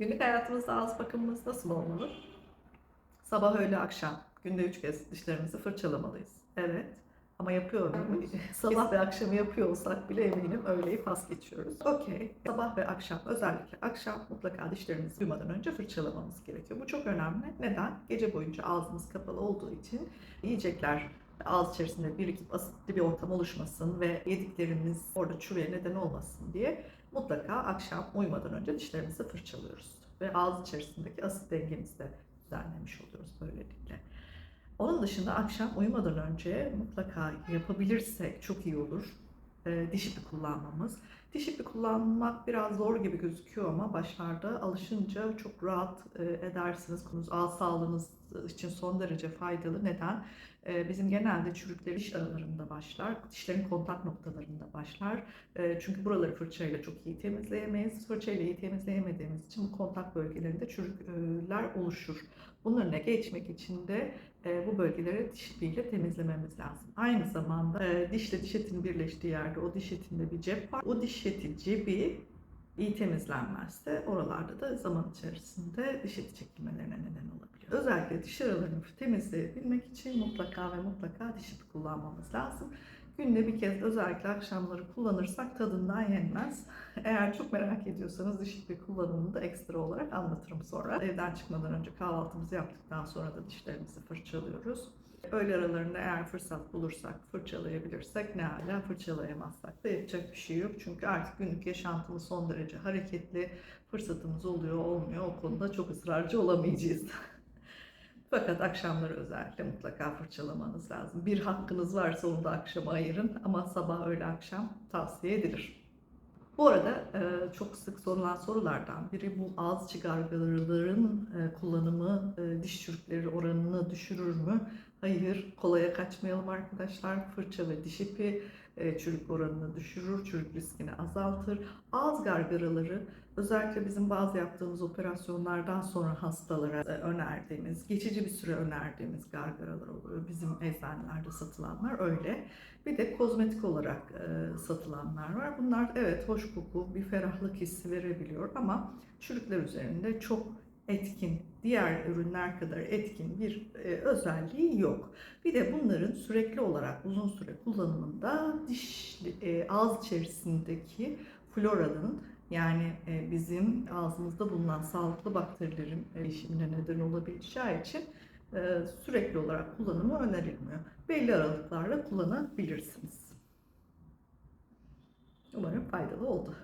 Günlük hayatımızda ağız bakımımız nasıl olmalı? Sabah, öğle, akşam. Günde üç kez dişlerimizi fırçalamalıyız. Evet. Ama yapıyor muyum? Sabah ve akşamı yapıyor olsak bile eminim öğleyi pas geçiyoruz. Okey. Sabah ve akşam özellikle akşam mutlaka dişlerimizi uyumadan önce fırçalamamız gerekiyor. Bu çok önemli. Neden? Gece boyunca ağzımız kapalı olduğu için yiyecekler ağız içerisinde birikip asitli bir ortam oluşmasın ve yediklerimiz orada çürüye neden olmasın diye mutlaka akşam uyumadan önce dişlerimizi fırçalıyoruz. Ve ağız içerisindeki asit dengemizi de düzenlemiş oluyoruz böylelikle. Onun dışında akşam uyumadan önce mutlaka yapabilirsek çok iyi olur. E, diş ipi kullanmamız. Diş ipi kullanmak biraz zor gibi gözüküyor ama başlarda alışınca çok rahat e, edersiniz. Konunuz ağız sağlığınız için son derece faydalı. Neden? E, bizim genelde çürükler diş aralarında başlar. Dişlerin kontak noktalarında başlar. E, çünkü buraları fırçayla çok iyi temizleyemeyiz. Fırçayla iyi temizleyemediğimiz için bu kontak bölgelerinde çürükler oluşur. Bunun önüne geçmek için de e, bu bölgeleri diş ipiyle temizlememiz lazım. Aynı zamanda e, dişle diş etinin birleştiği yerde o diş etinde bir cep var. O diş eti cebi iyi temizlenmezse oralarda da zaman içerisinde diş eti çekilmelerine neden olabiliyor. Özellikle diş aralarını temizleyebilmek için mutlaka ve mutlaka diş ipi kullanmamız lazım. Günde bir kez özellikle akşamları kullanırsak tadından yenmez. Eğer çok merak ediyorsanız diş ipi kullanımını da ekstra olarak anlatırım sonra. Evden çıkmadan önce kahvaltımızı yaptıktan sonra da dişlerimizi fırçalıyoruz. Öğle aralarında eğer fırsat bulursak, fırçalayabilirsek ne hala fırçalayamazsak da yapacak bir şey yok. Çünkü artık günlük yaşantımız son derece hareketli, fırsatımız oluyor olmuyor o konuda çok ısrarcı olamayacağız. Fakat akşamları özellikle mutlaka fırçalamanız lazım. Bir hakkınız varsa onu da akşama ayırın ama sabah öğle akşam tavsiye edilir. Bu arada e, çok sık sorulan sorulardan biri bu ağız gargaraların e, kullanımı e, diş çürükleri oranını düşürür mü? Hayır, kolaya kaçmayalım arkadaşlar. Fırça ve diş ipi çürük oranını düşürür, çürük riskini azaltır. Ağız gargaraları özellikle bizim bazı yaptığımız operasyonlardan sonra hastalara e, önerdiğimiz, geçici bir süre önerdiğimiz gargaralar oluyor. Bizim eczanelerde satılanlar öyle. Bir de kozmetik olarak e, satılanlar var. Bunlar evet hoş koku, bir ferahlık hissi verebiliyor ama çürükler üzerinde çok etkin, diğer ürünler kadar etkin bir e, özelliği yok. Bir de bunların sürekli olarak uzun süre kullanımında diş e, ağız içerisindeki floranın yani e, bizim ağzımızda bulunan sağlıklı bakterilerin erişimine neden olabileceği için e, sürekli olarak kullanımı önerilmiyor. Belli aralıklarla kullanabilirsiniz. Umarım faydalı oldu.